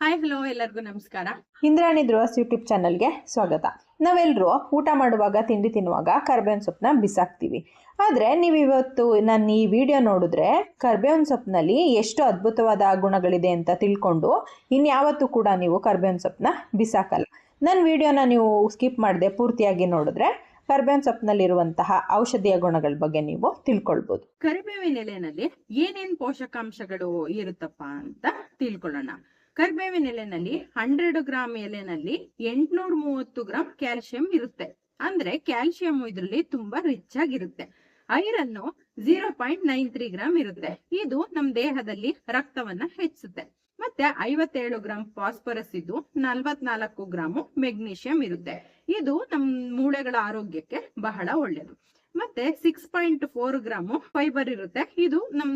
Hi hello ಎಲ್ಲರಿಗೂ ನಮಸ್ಕಾರ. Indrani Dhruvas YouTube ಚಾನಲ್ಗೆ ಸ್ವಾಗತ. ನಾವೆಲ್ಲರೂ ಊಟ ಮಾಡುವಾಗ ತಿಂಡಿ ತಿನ್ನುವಾಗ ಕರ್ಬೇವಿನ ಸೊಪ್ಪನ್ನ ಬಿಸಾಕ್ತೀವಿ. ಆದರೆ ನೀವು ಇವತ್ತು ನಾನು ಈ ವಿಡಿಯೋ ನೋಡಿದ್ರೆ ಕರ್ಬೇವಿನ ಸೊಪ್ಪಿನಲ್ಲಿ ಎಷ್ಟು ಅದ್ಭುತವಾದ ಗುಣಗಳಿದೆ ಅಂತ ತಿಳ್ಕೊಂಡು ಇನ್ಯಾವತ್ತೂ ಕೂಡ ನೀವು ಕರ್ಬೇವಿನ ಸೊಪ್ಪನ್ನ ಬಿಸಾಕಲ್ಲ. ನನ್ನ ವಿಡಿಯೋನ ನೀವು ಸ್ಕಿಪ್ ಮಾಡದೆ ಪೂರ್ತಿಯಾಗಿ ನೋಡಿದ್ರೆ ಕರ್ಬೇವಿನ ಸೊಪ್ಪಿನಲ್ಲಿರುವಂತಹ ಔಷಧೀಯ ಗುಣಗಳ ಬಗ್ಗೆ ನೀವು ತಿಳ್ಕೊಳ್ಬೋದು. ಕರಿಬೇವಿನ ಎಲೆನಲ್ಲಿ ಏನೇನ್ ಪೋಷಕಾಂಶಗಳು ಇರುತ್ತಪ್ಪ ಅಂತ ತಿಳ್ಕೊಳ್ಳೋಣ. ಕರಿಬೇವಿನ ಎಲೆನಲ್ಲಿ ಹಂಡ್ರೆಡ್ ಗ್ರಾಮ್ ಎಲೆನಲ್ಲಿ ಎಂಟ್ನೂರ ಮೂವತ್ತು ಗ್ರಾಮ್ ಕ್ಯಾಲ್ಸಿಯಂ ಇರುತ್ತೆ. ಅಂದ್ರೆ ಕ್ಯಾಲ್ಸಿಯಂ ಇದರಲ್ಲಿ ತುಂಬಾ ರಿಚ್ ಆಗಿರುತ್ತೆ. Iron zero point nine three gram ಇರುತ್ತೆ. ಇದು ನಮ್ ದೇಹದಲ್ಲಿ ರಕ್ತವನ್ನ ಹೆಚ್ಚಿಸುತ್ತೆ. ಮತ್ತೆ ಐವತ್ತೇಳು ಗ್ರಾಮ್ ಫಾಸ್ಫರಸ್ ಇದ್ದು ನಲ್ವತ್ನಾಲ್ಕು ಗ್ರಾಮು ಮೆಗ್ನೀಷಿಯಂ ಇರುತ್ತೆ. ಇದು ನಮ್ ಮೂಳೆಗಳ ಆರೋಗ್ಯಕ್ಕೆ ಬಹಳ ಒಳ್ಳೆಯದು ಮತ್ತೆ six point four gram fibre ಇರುತ್ತೆ. ಇದು ನಮ್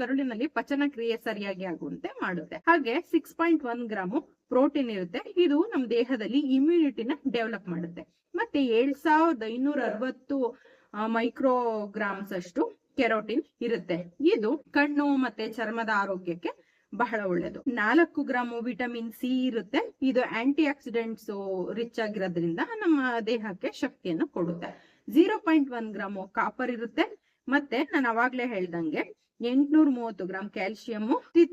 ಕರುಳಿನಲ್ಲಿ ಪಚನ ಕ್ರಿಯೆ ಸರಿಯಾಗಿ ಆಗುವಂತೆ ಮಾಡುತ್ತೆ. ಹಾಗೆ six point one gram protein ಇರುತ್ತೆ. ಇದು ನಮ್ ದೇಹದಲ್ಲಿ ಇಮ್ಯುನಿಟಿನ ಡೆವಲಪ್ ಮಾಡುತ್ತೆ. ಮತ್ತೆ ಏಳ್ ಸಾವಿರದ ಐನೂರ ಅರವತ್ತು ಮೈಕ್ರೋಗ್ರಾಮ್ಸ್ ಅಷ್ಟು ಕೆರೋಟಿನ್ ಇರುತ್ತೆ. ಇದು ಕಣ್ಣು ಮತ್ತೆ ಚರ್ಮದ ಆರೋಗ್ಯಕ್ಕೆ ಬಹಳ ಒಳ್ಳೆಯದು ನಾಲ್ಕು ಗ್ರಾಮ್ ವಿಟಮಿನ್ ಸಿ ಇರುತ್ತೆ. ಇದು ಆಂಟಿ ಆಕ್ಸಿಡೆಂಟ್ಸ್ ರಿಚ್ ಆಗಿರೋದ್ರಿಂದ ನಮ್ಮ ದೇಹಕ್ಕೆ ಶಕ್ತಿಯನ್ನು ಕೊಡುತ್ತೆ. Zero point one gram copper ಇರುತ್ತೆ. ಮತ್ತೆ ನಾನು ಅವಾಗ್ಲೇ ಹೇಳ್ದಂಗೆ ಎಂಟ್ನೂರ ಮೂವತ್ತು gram calcium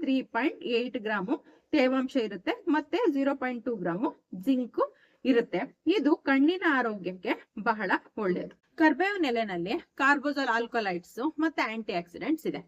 three point eight gram ತೇವಾಂಶ ಇರುತ್ತೆ. ಮತ್ತೆ zero point two gram zinc ಇರುತ್ತೆ. ಇದು ಕಣ್ಣಿನ ಆರೋಗ್ಯಕ್ಕೆ ಬಹಳ ಒಳ್ಳೆಯದು ಕರ್ಬೇವಿನ ನೆಲೆನಲ್ಲಿ ಕಾರ್ಬೋಸಲ್ ಆಲ್ಕೊಲೈಟ್ಸ್ ಮತ್ತೆ ಆಂಟಿ ಆಕ್ಸಿಡೆಂಟ್ಸ್ ಇದೆ.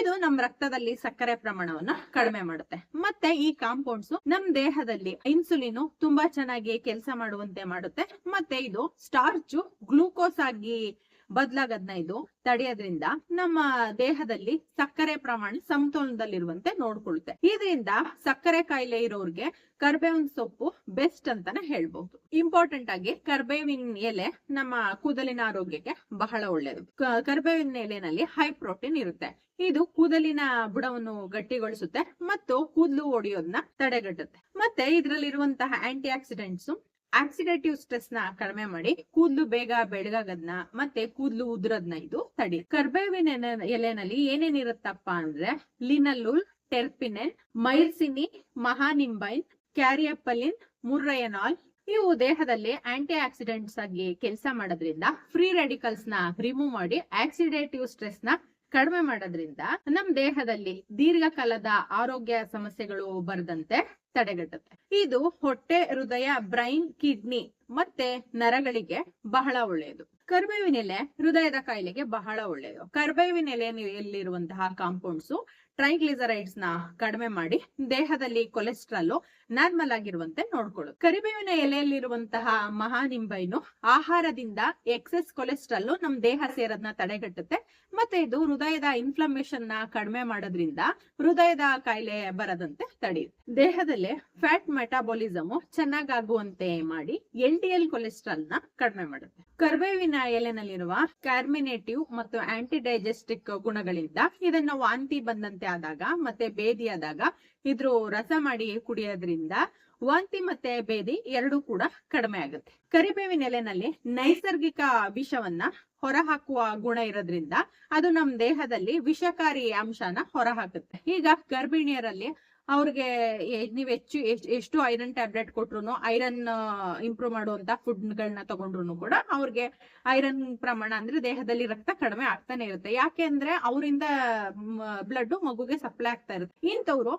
ಇದು ನಮ್ಮ ರಕ್ತದಲ್ಲಿ ಸಕ್ಕರೆ ಪ್ರಮಾಣವನ್ನ ಕಡಿಮೆ ಮಾಡುತ್ತೆ. ಮತ್ತೆ ಈ ಕಾಂಪೌಂಡ್ಸ್ ನಮ್ ದೇಹದಲ್ಲಿ ಇನ್ಸುಲಿನ್ ತುಂಬಾ ಚೆನ್ನಾಗಿ ಕೆಲಸ ಮಾಡುವಂತೆ ಮಾಡುತ್ತೆ. ಮತ್ತೆ ಇದು ಸ್ಟಾರ್ಚ್ ಗ್ಲೂಕೋಸ್ ಆಗಿ ಬದಲಾಗದ್ನ ಇದು ತಡೆಯೋದ್ರಿಂದ ನಮ್ಮ ದೇಹದಲ್ಲಿ ಸಕ್ಕರೆ ಪ್ರಮಾಣ ಸಮತೋಲನದಲ್ಲಿರುವಂತೆ ನೋಡ್ಕೊಳ್ಳುತ್ತೆ ಇದರಿಂದ ಸಕ್ಕರೆ ಕಾಯಿಲೆ ಇರೋರ್ಗೆ ಕರ್ಬೇವಿನ ಸೊಪ್ಪು ಬೆಸ್ಟ್ ಅಂತಾನೆ ಹೇಳ್ಬಹುದು. ಇಂಪಾರ್ಟೆಂಟ್ ಆಗಿ ಕರ್ಬೇವಿನ ಎಲೆ ನಮ್ಮ ಕೂದಲಿನ ಆರೋಗ್ಯಕ್ಕೆ ಬಹಳ ಒಳ್ಳೆಯದು ಕ- ಕರ್ಬೇವಿನ ಎಲೆನಲ್ಲಿ ಹೈ ಪ್ರೋಟೀನ್ ಇರುತ್ತೆ. ಇದು ಕೂದಲಿನ ಬುಡವನ್ನು ಗಟ್ಟಿಗೊಳಿಸುತ್ತೆ ಮತ್ತು ಕೂದಲು ಒಡೆಯೋದನ್ನ ತಡೆಗಟ್ಟುತ್ತೆ. ಮತ್ತೆ ಇದರಲ್ಲಿರುವಂತಹ ಆಂಟಿ ಆಕ್ಸಿಡೆಂಟ್ಸ್ ಆಕ್ಸಿಡೇಟಿವ್ ಸ್ಟ್ರೆಸ್ನ ಕಡಿಮೆ ಮಾಡಿ ಕೂದಲು ಬೇಗ ಬೆಳಗಾಗದ್ನ ಮತ್ತೆ ಕೂದಲು ಉದುರದ್ನ ಇದು ತಡಿ. ಕರ್ಬೇವಿನ ಎಲೆ- ಎಲೆನಲ್ಲಿ ಏನೇನಿರುತ್ತಪ್ಪ ಅಂದ್ರೆ ಲಿನಲ್ಲುಲ್ ಟೆರ್ಪಿನೆನ್ ಮೈರ್ಸಿನಿ ಮಹಾನಿಂಬೈನ್ ಕ್ಯಾರಿಯಪ್ಪಲಿನ್, ಮುರ್ರಯನಾಲ್. ಇವು ದೇಹದಲ್ಲಿ ಆಂಟಿ ಆಕ್ಸಿಡೆಂಟ್ಸ್ ಆಗಿ ಕೆಲಸ ಮಾಡೋದ್ರಿಂದ ಫ್ರೀ ರೆಡಿಕಲ್ಸ್ನ ರಿಮೂವ್ ಮಾಡಿ ಆಕ್ಸಿಡೇಟಿವ್ ಸ್ಟ್ರೆಸ್ನ ಕಡಿಮೆ ಮಾಡೋದ್ರಿಂದ ನಮ್ ದೇಹದಲ್ಲಿ ದೀರ್ಘಕಾಲದ ಆರೋಗ್ಯ ಸಮಸ್ಯೆಗಳು ಬರದಂತೆ ತಡೆಗಟ್ಟುತ್ತೆ. ಇದು ಹೊಟ್ಟೆ, ಹೃದಯ, ಬ್ರೈನ್, ಕಿಡ್ನಿ ಮತ್ತೆ ನರಗಳಿಗೆ ಬಹಳ ಒಳ್ಳೆಯದು ಕರ್ಬೇವಿನೆಲೆ ಹೃದಯದ ಕಾಯಿಲೆಗೆ ಬಹಳ ಒಳ್ಳೆಯದು ಕರ್ಬೇವಿನ ಎಲೆಯಲ್ಲಿರುವಂತಹ ಕಾಂಪೌಂಡ್ಸ್ ಟ್ರೈಗ್ಲಿಸರೈಡ್ಸ್ನ ಕಡಿಮೆ ಮಾಡಿ ದೇಹದಲ್ಲಿ ಕೊಲೆಸ್ಟ್ರಾಲ್ ನಾರ್ಮಲ್ ಆಗಿರುವಂತೆ ನೋಡ್ಕೊಳ್ಳುತ್ತೆ ಕರಿಬೇವಿನ ಎಲೆಯಲ್ಲಿರುವಂತಹ ಮಹಾನಿಂಬೈನು ಆಹಾರದಿಂದ ಎಕ್ಸೆಸ್ ಕೊಲೆಸ್ಟ್ರಾಲ್ ನಮ್ ದೇಹ ಸೇರೋದನ್ನ ತಡೆಗಟ್ಟುತ್ತೆ. ಮತ್ತೆ ಇದು ಹೃದಯದ ಇನ್ಫ್ಲಮೇಷನ್ನ ಕಡಿಮೆ ಮಾಡೋದ್ರಿಂದ ಹೃದಯದ ಕಾಯಿಲೆ ಬರದಂತೆ ತಡೆಯುತ್ತೆ. ದೇಹದಲ್ಲಿ ಫ್ಯಾಟ್ ಮೆಟಾಬಾಲಿಸಮ್ ಚೆನ್ನಾಗಾಗುವಂತೆ ಮಾಡಿ ಎಲ್ ಡಿ ಎಲ್ ಕೊಲೆಸ್ಟ್ರಾಲ್ನ ಕಡಿಮೆ ಮಾಡುತ್ತೆ. ಕರ್ಬೇವಿನ ಎಲೆನಲ್ಲಿರುವ ಕಾರ್ಮಿನೇಟಿವ್ ಮತ್ತು ಆಂಟಿ ಡೈಜೆಸ್ಟಿಕ್ ಗುಣಗಳಿಂದ ಇದನ್ನು ವಾಂತಿ ಬಂದಂತೆ ಆದಾಗ ಮತ್ತೆ ಬೇದಿ ಆದಾಗ ಇದ್ರ ರಸ ಮಾಡಿ ಕುಡಿಯೋದ್ರಿಂದ ವಾಂತಿ ಮತ್ತೆ ಬೇದಿ ಎರಡು ಕೂಡ ಕಡಿಮೆ ಆಗುತ್ತೆ. ಕರಿಬೇವಿನ ಎಲೆನಲ್ಲಿ ನೈಸರ್ಗಿಕ ವಿಷವನ್ನ ಹೊರಹಾಕುವ ಗುಣ ಇರೋದ್ರಿಂದ ಅದು ನಮ್ ದೇಹದಲ್ಲಿ ವಿಷಕಾರಿ ಅಂಶನ ಹೊರಹಾಕುತ್ತೆ. ಈಗ ಗರ್ಭಿಣಿಯರಲ್ಲಿ ಅವ್ರಿಗೆ ನೀವು ಹೆಚ್ಚು, ಎಷ್ಟು ಐರನ್ ಟ್ಯಾಬ್ಲೆಟ್ ಕೊಟ್ರು ಐರನ್ ಇಂಪ್ರೂವ್ ಮಾಡುವಂತ ಫುಡ್ ಗಳನ್ನ ತಗೊಂಡ್ರು ಕೂಡ ಅವ್ರಿಗೆ ಐರನ್ ಪ್ರಮಾಣ ಅಂದ್ರೆ ದೇಹದಲ್ಲಿ ರಕ್ತ ಕಡಿಮೆ ಆಗ್ತಾನೆ ಇರುತ್ತೆ. ಯಾಕೆ ಅಂದ್ರೆ ಅವರಿಂದ ಬ್ಲಡ್ ಮಗುಗೆ ಸಪ್ಲೈ ಆಗ್ತಾ ಇರುತ್ತೆ. ಇಂಥವ್ರು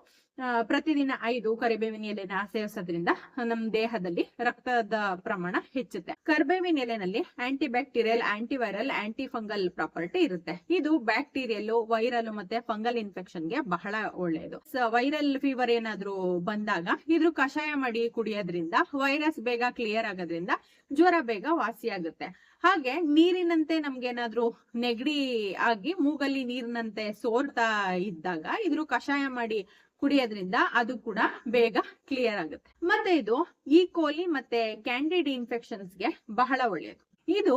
ಪ್ರತಿದಿನ ಐದು ಕರಿಬೇವಿನ ಎಲೆನ ಸೇವಿಸೋದ್ರಿಂದ ನಮ್ಮ ದೇಹದಲ್ಲಿ ರಕ್ತದ ಪ್ರಮಾಣ ಹೆಚ್ಚುತ್ತೆ. ಕರಿಬೇವಿನ ಎಲೆನಲ್ಲಿ antibacterial antiviral antifungal property ಇರುತ್ತೆ. ಇದು ಬ್ಯಾಕ್ಟೀರಿಯಲ್ ವೈರಲ್ ಮತ್ತೆ ಫಂಗಲ್ ಇನ್ಫೆಕ್ಷನ್ಗೆ ಬಹಳ ಒಳ್ಳೆಯದು ವೈರಲ್ ಫೀವರ್ ಏನಾದ್ರೂ ಬಂದಾಗ ಇದ್ರ ಕಷಾಯ ಮಾಡಿ ಕುಡಿಯೋದ್ರಿಂದ ವೈರಸ್ ಬೇಗ ಕ್ಲಿಯರ್ ಆಗೋದ್ರಿಂದ ಜ್ವರ ಬೇಗ ವಾಸಿಯಾಗುತ್ತೆ ಹಾಗೆ ನೀರಿನಂತೆ ನಮ್ಗೇನಾದ್ರೂ ನೆಗಡಿ ಆಗಿ ಮೂಗಲ್ಲಿ ನೀರಿನಂತೆ ಸೋರ್ತಾ ಇದ್ದಾಗ ಇದ್ರ ಕಷಾಯ ಮಾಡಿ ಕುಡಿಯೋದ್ರಿಂದ ಅದು ಕೂಡ ಬೇಗ ಕ್ಲಿಯರ್ ಆಗುತ್ತೆ. ಮತ್ತೆ ಇದು ಈ ಕೋಲಿ ಮತ್ತೆ ಕ್ಯಾಂಡಿಡ್ ಇನ್ಫೆಕ್ಷನ್ಸ್ಗೆ ಬಹಳ ಒಳ್ಳೆಯದು ಇದು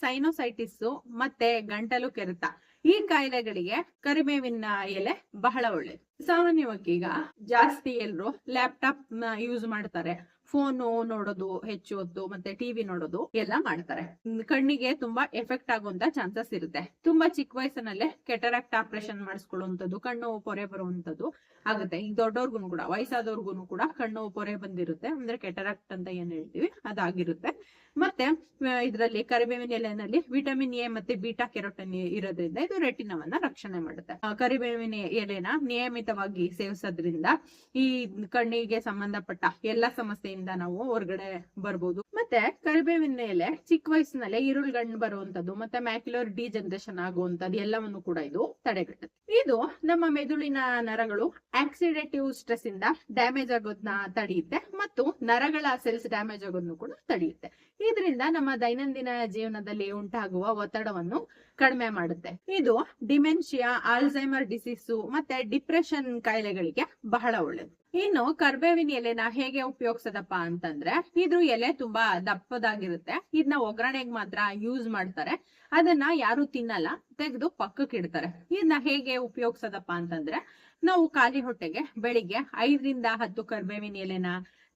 ಸೈನೋಸೈಟಿಸ್ ಮತ್ತೆ ಗಂಟಲು ಕೆರೆತ. ಈ ಕಾಯಿಲೆಗಳಿಗೆ ಕರಿಬೇವಿನ ಎಲೆ ಬಹಳ ಒಳ್ಳೇದು. ಸಾಮಾನ್ಯವಾಗಿ ಈಗ ಜಾಸ್ತಿ ಎಲ್ರು ಲ್ಯಾಪ್ಟಾಪ್ ಯೂಸ್ ಮಾಡ್ತಾರೆ. ಫೋನು ನೋಡೋದು ಹೆಚ್ಚು ಹೊತ್ತು ಮತ್ತೆ ಟಿವಿ ನೋಡೋದು ಎಲ್ಲ ಮಾಡ್ತಾರೆ. ಕಣ್ಣಿಗೆ ತುಂಬಾ ಎಫೆಕ್ಟ್ ಆಗುವಂತ ಚಾನ್ಸಸ್ ಇರುತ್ತೆ. ತುಂಬಾ ಚಿಕ್ಕ ವಯಸ್ಸಿನಲ್ಲೇ ಕೆಟರಾಕ್ಟ್ ಆಪರೇಷನ್ ಮಾಡಿಸ್ಕೊಳ್ಳುವಂಥದ್ದು, ಕಣ್ಣು ಪೊರೆ ಬರುವಂತದ್ದು ಆಗುತ್ತೆ. ಈಗ ದೊಡ್ಡವ್ರಿಗೂ ಕೂಡ ವಯಸ್ಸಾದವ್ರಿಗೂ ಕೂಡ ಕಣ್ಣು ಪೊರೆ ಬಂದಿರುತ್ತೆ. ಅಂದ್ರೆ ಕೆಟರಾಕ್ಟ್ ಅಂತ ಏನ್ ಹೇಳ್ತೀವಿ, ಅದಾಗಿರುತ್ತೆ. ಮತ್ತೆ ಇದರಲ್ಲಿ ಕರಿಬೇವಿನ ಎಲೆನಲ್ಲಿ ವಿಟಮಿನ್ ಎ ಮತ್ತೆ ಬೀಟಾ ಕೆರೋಟನ್ ಇರೋದ್ರಿಂದ ಇದು ರೆಟಿನವನ್ನ ರಕ್ಷಣೆ ಮಾಡುತ್ತೆ. ಕರಿಬೇವಿನ ಎಲೆನ ನಿಯಮಿತವಾಗಿ ಸೇವಿಸೋದ್ರಿಂದ ಈ ಕಣ್ಣಿಗೆ ಸಂಬಂಧಪಟ್ಟ ಎಲ್ಲಾ ಸಮಸ್ಯೆಯಿಂದ ನಾವು ಹೊರಗಡೆ ಬರ್ಬೋದು. ಮತ್ತೆ ಕರಿಬೇವಿನ ಎಲೆ ಚಿಕ್ಕ ವಯಸ್ಸಿನಲ್ಲೇ ಇರುಳ್ಗಣ್ಣು ಬರುವಂತದ್ದು ಮತ್ತೆ ಮ್ಯಾಕ್ಯುಲರ್ ಡಿ ಜನರೇಷನ್ ಆಗುವಂತದ್ದು ಎಲ್ಲವನ್ನು ಕೂಡ ಇದು ತಡೆಗಟ್ಟುತ್ತೆ. ಇದು ನಮ್ಮ ಮೆದುಳಿನ ನರಗಳು ಆಕ್ಸಿಡೇಟಿವ್ ಸ್ಟ್ರೆಸ್ ಇಂದ ಡ್ಯಾಮೇಜ್ ಆಗೋದನ್ನ ತಡೆಯುತ್ತೆ ಮತ್ತು ನರಗಳ ಸೆಲ್ಸ್ ಡ್ಯಾಮೇಜ್ ಆಗೋದನ್ನು ಕೂಡ ತಡೆಯುತ್ತೆ. ಇದರಿಂದ ನಮ್ಮ ದೈನಂದಿನ ಜೀವನದಲ್ಲಿ ಉಂಟಾಗುವ ಒತ್ತಡವನ್ನು ಕಡಿಮೆ ಮಾಡುತ್ತೆ. ಇದು ಡಿಮೆನ್ಷಿಯಾ ಆಲ್ಝೈಮರ್ ಡಿಸೀಸು ಮತ್ತೆ ಡಿಪ್ರೆಷನ್ ಕಾಯಿಲೆಗಳಿಗೆ ಬಹಳ ಒಳ್ಳೇದು. ಇನ್ನು ಕರ್ಬೇವಿನ ಎಲೆನ ಹೇಗೆ ಉಪಯೋಗಿಸದಪ್ಪ ಅಂತಂದ್ರೆ, ಇದ್ರ ಎಲೆ ತುಂಬಾ ದಪ್ಪದಾಗಿರುತ್ತೆ. ಇದನ್ನ ಒಗ್ಗರಣೆಗೆ ಮಾತ್ರ ಯೂಸ್ ಮಾಡ್ತಾರೆ. ಅದನ್ನ ಯಾರು ತಿನ್ನಲ್ಲ, ತೆಗೆದು ಪಕ್ಕಕ್ಕೆ ಇಡ್ತಾರೆ. ಇದನ್ನ ಹೇಗೆ ಉಪಯೋಗಿಸದಪ್ಪ ಅಂತಂದ್ರೆ, ನಾವು ಖಾಲಿ ಹೊಟ್ಟೆಗೆ ಬೆಳಿಗ್ಗೆ ಐದರಿಂದ ಹತ್ತು ಕರ್ಬೇವಿನ ಎಲೆನ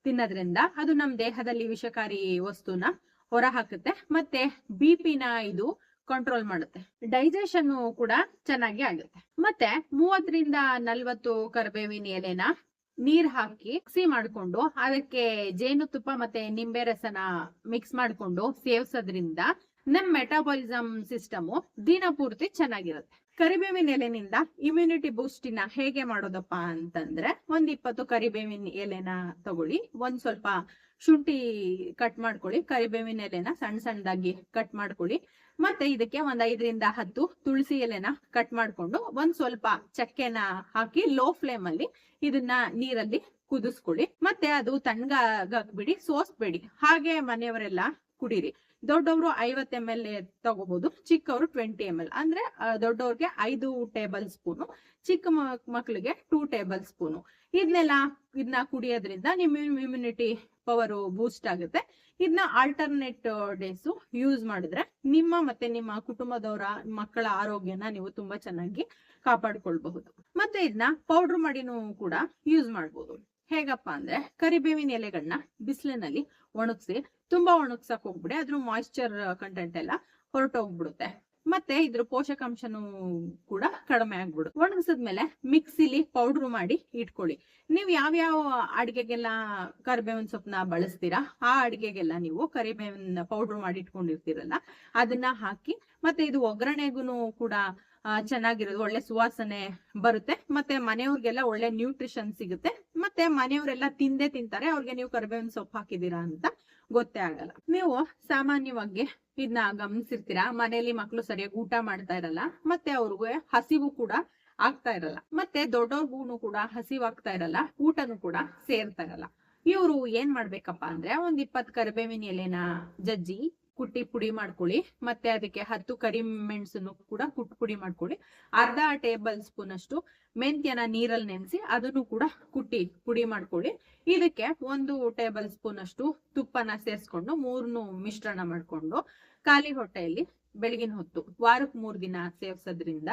ತಿನ್ನೋದ್ರಿಂದ ಅದು ನಮ್ಮ ದೇಹದಲ್ಲಿ ವಿಷಕಾರಿ ವಸ್ತುನ ಹೊರ ಹಾಕುತ್ತೆ ಮತ್ತೆ ಬಿ ಪಿನ ಇದು ಕಂಟ್ರೋಲ್ ಮಾಡುತ್ತೆ. ಡೈಜೆಷನ್ ಕೂಡ ಚೆನ್ನಾಗಿ ಆಗುತ್ತೆ. ಮತ್ತೆ ಮೂವತ್ತರಿಂದ ನಲ್ವತ್ತು ಕರ್ಬೇವಿನ ಎಲೆನ ನೀರ್ ಹಾಕಿ ಮಿಕ್ಸಿ ಮಾಡ್ಕೊಂಡು ಅದಕ್ಕೆ ಜೇನುತುಪ್ಪ ಮತ್ತೆ ನಿಂಬೆ ರಸನ ಮಿಕ್ಸ್ ಮಾಡ್ಕೊಂಡು ಸೇವಿಸೋದ್ರಿಂದ ನಮ್ ಮೆಟಾಬಾಲಿಸಮ್ ಸಿಸ್ಟಮ್ ದಿನಪೂರ್ತಿ ಚೆನ್ನಾಗಿರುತ್ತೆ. ಕರಿಬೇವಿನ ಎಲೆನಿಂದ ಇಮ್ಯುನಿಟಿ ಬೂಸ್ಟಿನ ಹೇಗೆ ಮಾಡೋದಪ್ಪ ಅಂತಂದ್ರೆ ಒಂದ್ ಇಪ್ಪತ್ತು ಕರಿಬೇವಿನ ಎಲೆನ ತಗೊಳ್ಳಿ, ಒಂದ್ ಸ್ವಲ್ಪ ಶುಂಠಿ ಕಟ್ ಮಾಡ್ಕೊಳ್ಳಿ, ಕರಿಬೇವಿನ ಎಲೆನ ಸಣ್ಣ ಸಣ್ಣದಾಗಿ ಕಟ್ ಮಾಡ್ಕೊಳ್ಳಿ. ಮತ್ತೆ ಇದಕ್ಕೆ ಒಂದ್ ಐದರಿಂದ ಹತ್ತು ತುಳಸಿ ಎಲೆನ ಕಟ್ ಮಾಡ್ಕೊಂಡು ಒಂದ್ ಸ್ವಲ್ಪ ಚಕ್ಕೆನ ಹಾಕಿ ಲೋ ಫ್ಲೇಮ್ ಅಲ್ಲಿ ಇದನ್ನ ನೀರಲ್ಲಿ ಕುದಿಸ್ಕೊಳ್ಳಿ. ಮತ್ತೆ ಅದು ತಣ್ಣಗಾಗ್ಬಿಡಿ ಸೋಸ್ಬೇಡಿ. ಹಾಗೆ ಮನೆಯವರೆಲ್ಲ ಕುಡೀರಿ. ದೊಡ್ಡವರು ಐವತ್ ಎಂ ಎಲ್ ತಗೋಬಹುದು ಚಿಕ್ಕವರು ಟ್ವೆಂಟಿ ಎಂ ಎಲ್ ಅಂದ್ರೆ ದೊಡ್ಡವ್ರಿಗೆ ಐದು ಟೇಬಲ್ ಸ್ಪೂನು ಚಿಕ್ಕ ಮಕ್ಕಳಿಗೆ ಟೂ ಟೇಬಲ್ ಸ್ಪೂನು ಇದನ್ನೆಲ್ಲ ಇದನ್ನ ಕುಡಿಯೋದ್ರಿಂದ ನಿಮ್ಮ ಇಮ್ಯುನಿಟಿ ಪವರ್ ಬೂಸ್ಟ್ ಆಗುತ್ತೆ. ಇದನ್ನ ಆಲ್ಟರ್ನೇಟ್ ಡೇಸ್ ಯೂಸ್ ಮಾಡಿದ್ರೆ ನಿಮ್ಮ ಮತ್ತೆ ನಿಮ್ಮ ಕುಟುಂಬದವರ ಮಕ್ಕಳ ಆರೋಗ್ಯನ ನೀವು ತುಂಬಾ ಚೆನ್ನಾಗಿ ಕಾಪಾಡ್ಕೊಳ್ಬಹುದು. ಮತ್ತೆ ಇದನ್ನ ಪೌಡರ್ ಮಾಡಿನೂ ಕೂಡ ಯೂಸ್ ಮಾಡ್ಬೋದು. ಹೇಗಪ್ಪ ಅಂದ್ರೆ, ಕರಿಬೇವಿನ ಎಲೆಗಳನ್ನ ಬಿಸಿಲಿನಲ್ಲಿ ಒಣಗಿಸಿ ತುಂಬಾ ಒಣಗ್ಸಕ್ ಹೋಗ್ಬಿಡಿ ಅದ್ರ ಮಾಯಿಶ್ಚರ್ ಕಂಟೆಂಟ್ ಎಲ್ಲ ಹೊರಟೋಗ್ಬಿಡುತ್ತೆ. ಮತ್ತೆ ಇದ್ರ ಪೋಷಕಾಂಶನೂ ಕೂಡ ಕಡಿಮೆ ಆಗ್ಬಿಡು ಒಣಗಿಸಿದ್ಮೇಲೆ ಮಿಕ್ಸಿಲಿ ಪೌಡ್ರ್ ಮಾಡಿ ಇಟ್ಕೊಳ್ಳಿ. ನೀವು ಯಾವ್ಯಾವ ಅಡಿಗೆಗೆಲ್ಲ ಕರಿಬೇವಿನ ಸೊಪ್ಪನ್ನ ಬಳಸ್ತೀರಾ, ಆ ಅಡಿಗೆಗೆಲ್ಲ ನೀವು ಕರಿಬೇವಿನ ಪೌಡ್ರ್ ಮಾಡಿ ಇಟ್ಕೊಂಡಿರ್ತೀರಲ್ಲ, ಅದನ್ನ ಹಾಕಿ, ಮತ್ತೆ ಇದು ಒಗ್ಗರಣೆಗೂ ಕೂಡ ಚೆನ್ನಾಗಿರೋದು, ಒಳ್ಳೆ ಸುವಾಸನೆ ಬರುತ್ತೆ. ಮತ್ತೆ ಮನೆಯವ್ರಿಗೆಲ್ಲ ಒಳ್ಳೆ ನ್ಯೂಟ್ರಿಷನ್ ಸಿಗುತ್ತೆ. ಮತ್ತೆ ಮನೆಯವರೆಲ್ಲ ತಿಂದೇ ತಿಂತಾರೆ, ಅವ್ರಿಗೆ ನೀವು ಕರಿಬೇವಿನ ಸೊಪ್ಪು ಹಾಕಿದೀರಾ ಅಂತ ಗೊತ್ತೇ ಆಗಲ್ಲ. ನೀವು ಸಾಮಾನ್ಯವಾಗಿ ಇದನ್ನ ಗಮನಿಸಿರ್ತೀರಾ? ಮನೆಯಲ್ಲಿ ಮಕ್ಕಳು ಸರಿಯಾಗಿ ಊಟ ಮಾಡ್ತಾ ಇರಲ್ಲ, ಮತ್ತೆ ಅವ್ರಿಗೆ ಹಸಿವು ಕೂಡ ಆಗ್ತಾ ಇರಲ್ಲ, ಮತ್ತೆ ದೊಡ್ಡವ್ರಿಗೂ ಕೂಡ ಹಸಿವಾಗ್ತಾ ಇರಲ್ಲ, ಊಟನು ಕೂಡ ಸೇರ್ತಾ ಇರಲ್ಲ. ಇವ್ರು ಏನ್ ಮಾಡ್ಬೇಕಪ್ಪ ಅಂದ್ರೆ ಒಂದ್ ಇಪ್ಪತ್ ಕರಿಬೇವಿನ ಎಲೆನ ಜಜ್ಜಿ ಕುಟ್ಟಿ ಪುಡಿ ಮಾಡ್ಕೊಳ್ಳಿ, ಮತ್ತೆ ಅದಕ್ಕೆ ಹತ್ತು ಕರಿ ಮೆಣಸನ್ನು ಕೂಡ ಕುಟ್ ಪುಡಿ ಮಾಡ್ಕೊಳ್ಳಿ. ಅರ್ಧ ಟೇಬಲ್ ಸ್ಪೂನ್ ಅಷ್ಟು ಮೆಂತ್ಯನ ನೀರಲ್ಲಿ ನೆನೆಸಿ ಅದನ್ನು ಕೂಡ ಕುಟ್ಟಿ ಪುಡಿ ಮಾಡ್ಕೊಳ್ಳಿ. ಇದಕ್ಕೆ ಒಂದು ಟೇಬಲ್ ಸ್ಪೂನ್ ಅಷ್ಟು ತುಪ್ಪನ ಸೇರಿಸ್ಕೊಂಡು ಮೂರ್ನು ಮಿಶ್ರಣ ಮಾಡ್ಕೊಂಡು ಖಾಲಿ ಹೊಟ್ಟೆಯಲ್ಲಿ ಬೆಳಗಿನ ಹೊತ್ತು ವಾರಕ್ಕೆ ಮೂರ್ ದಿನ ಸೇವಿಸೋದ್ರಿಂದ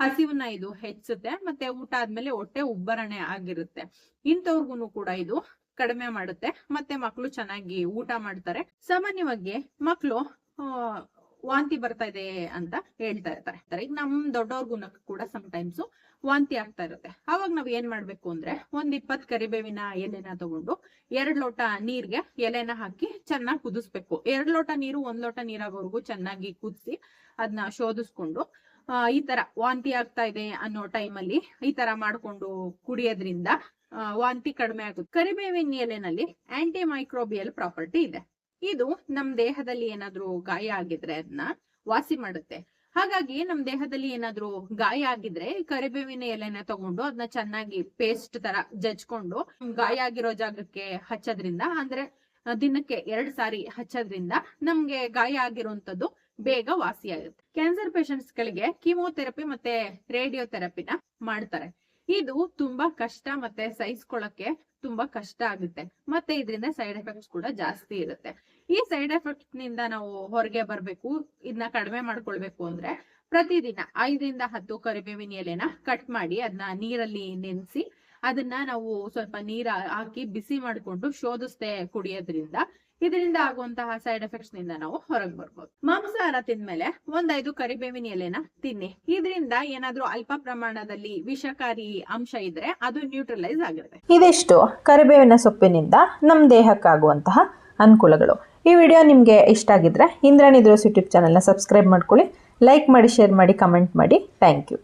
ಹಸಿವನ್ನ ಇದು ಹೆಚ್ಚುತ್ತೆ, ಮತ್ತೆ ಊಟ ಆದ್ಮೇಲೆ ಹೊಟ್ಟೆ ಉಬ್ಬರಣೆ ಆಗಿರುತ್ತೆ. ಇಂಥವ್ರಿಗೂ ಕೂಡ ಇದು ಕಡಿಮೆ ಮಾಡುತ್ತೆ, ಮತ್ತೆ ಮಕ್ಕಳು ಚೆನ್ನಾಗಿ ಊಟ ಮಾಡ್ತಾರೆ. ಸಾಮಾನ್ಯವಾಗಿ ಮಕ್ಕಳು ವಾಂತಿ ಬರ್ತಾ ಇದೆ ಅಂತ ಹೇಳ್ತಾ ಇರ್ತಾರೆ. ಈಗ ನಮ್ ದೊಡ್ಡವ್ರಿಗೂ ಕೂಡ ಟೈಮ್ಸ್ ವಾಂತಿ ಆಗ್ತಾ ಇರುತ್ತೆ. ಅವಾಗ ನಾವ್ ಏನ್ ಮಾಡ್ಬೇಕು ಅಂದ್ರೆ, ಒಂದ್ ಇಪ್ಪತ್ ಕರಿಬೇವಿನ ಎಲೆನ ತಗೊಂಡು, ಎರಡ್ ಲೋಟ ನೀರ್ಗೆ ಎಲೆನ ಹಾಕಿ ಚೆನ್ನಾಗಿ ಕುದಿಸ್ಬೇಕು. ಎರಡ್ ಲೋಟ ನೀರು, ಒಂದ್ ಲೋಟ ನೀರಾಗೋವರೆಗೂ ಚೆನ್ನಾಗಿ ಕುದಿಸಿ ಅದನ್ನ ಶೋಧಿಸ್ಕೊಂಡು ಈ ತರ ವಾಂತಿ ಆಗ್ತಾ ಇದೆ ಅನ್ನೋ ಟೈಮಲ್ಲಿ ಈ ತರ ಮಾಡ್ಕೊಂಡು ಕುಡಿಯೋದ್ರಿಂದ ವಾಂತಿ ಕಡಿಮೆ ಆಗುತ್ತೆ. ಕರಿಬೇವಿನ ಎಲೆನಲ್ಲಿ ಆಂಟಿ ಮೈಕ್ರೋಬಿಯಲ್ ಪ್ರಾಪರ್ಟಿ ಇದೆ. ಇದು ನಮ್ ದೇಹದಲ್ಲಿ ಏನಾದ್ರೂ ಗಾಯ ಆಗಿದ್ರೆ ಅದನ್ನ ವಾಸಿ ಮಾಡುತ್ತೆ. ಹಾಗಾಗಿ ನಮ್ ದೇಹದಲ್ಲಿ ಏನಾದ್ರೂ ಗಾಯ ಆಗಿದ್ರೆ ಕರಿಬೇವಿನ ಎಲೆನ ತಗೊಂಡು ಅದನ್ನ ಚೆನ್ನಾಗಿ ಪೇಸ್ಟ್ ತರ ಜಜ್ಕೊಂಡು ಗಾಯ ಆಗಿರೋ ಜಾಗಕ್ಕೆ ಹಚ್ಚೋದ್ರಿಂದ, ಅಂದ್ರೆ ದಿನಕ್ಕೆ ಎರಡ್ ಸಾರಿ ಹಚ್ಚೋದ್ರಿಂದ ನಮ್ಗೆ ಗಾಯ ಆಗಿರುವಂತದ್ದು ಬೇಗ ವಾಸಿ ಆಗುತ್ತೆ ಕ್ಯಾನ್ಸರ್ ಪೇಷಂಟ್ಸ್ ಗಳಿಗೆ ಕೀಮೋಥೆರಪಿ ಮತ್ತೆ ರೇಡಿಯೋಥೆರಪಿನ ಮಾಡ್ತಾರೆ. ಇದು ತುಂಬಾ ಕಷ್ಟ ಮತ್ತೆ ಸಹಿಸ್ಕೊಳಕ್ಕೆ ತುಂಬಾ ಕಷ್ಟ ಆಗುತ್ತೆ. ಮತ್ತೆ ಇದರಿಂದ ಸೈಡ್ ಎಫೆಕ್ಟ್ಸ್ ಕೂಡ ಜಾಸ್ತಿ ಇರುತ್ತೆ. ಈ ಸೈಡ್ ಎಫೆಕ್ಟ್ನಿಂದ ನಾವು ಹೊರಗೆ ಬರ್ಬೇಕು ಇದನ್ನ ಕಡಿಮೆ ಮಾಡ್ಕೊಳ್ಬೇಕು ಅಂದ್ರೆ ಪ್ರತಿದಿನ ಐದರಿಂದ ಹತ್ತು ಕರಿಬೇವಿನ ಎಲೆನ ಕಟ್ ಮಾಡಿ ಅದನ್ನ ನೀರಲ್ಲಿ ನೆನೆಸಿ, ಅದನ್ನ ನಾವು ಸ್ವಲ್ಪ ನೀರ್ ಹಾಕಿ ಬಿಸಿ ಮಾಡಿಕೊಂಡು ಶೋಧಿಸ್ತೇ ಕುಡಿಯೋದ್ರಿಂದ ಇದರಿಂದ ಆಗುವಂತಹ ಸೈಡ್ ಎಫೆಕ್ಟ್ಸ್ನಿಂದ ನಾವು ಹೊರಗೆ ಬರ್ಬೋದು. ಮಾಂಸಾಹಾರ ತಿಂದ್ಮೇಲೆ ಒಂದೈದು ಕರಿಬೇವಿನ ಎಲೆನ ತಿನ್ನಿ. ಇದರಿಂದ ಏನಾದ್ರೂ ಅಲ್ಪ ಪ್ರಮಾಣದಲ್ಲಿ ವಿಷಕಾರಿ ಅಂಶ ಇದ್ರೆ ಅದು ನ್ಯೂಟ್ರಲೈಸ್ ಆಗಿರುತ್ತೆ. ಇದಿಷ್ಟು ಕರಿಬೇವಿನ ಸೊಪ್ಪಿನಿಂದ ನಮ್ಮ ದೇಹಕ್ಕಾಗುವಂತಹ ಅನುಕೂಲಗಳು. ಈ ವಿಡಿಯೋ ನಿಮಗೆ ಇಷ್ಟ ಆಗಿದ್ರೆ ಇಂದ್ರಾಣಿ ದೋಸ್ ಯೂಟ್ಯೂಬ್ ಚಾನಲ್ನ ಸಬ್ಸ್ಕ್ರೈಬ್ ಮಾಡ್ಕೊಳ್ಳಿ ಲೈಕ್ ಮಾಡಿ ಶೇರ್ ಮಾಡಿ ಕಮೆಂಟ್ ಮಾಡಿ. Thank you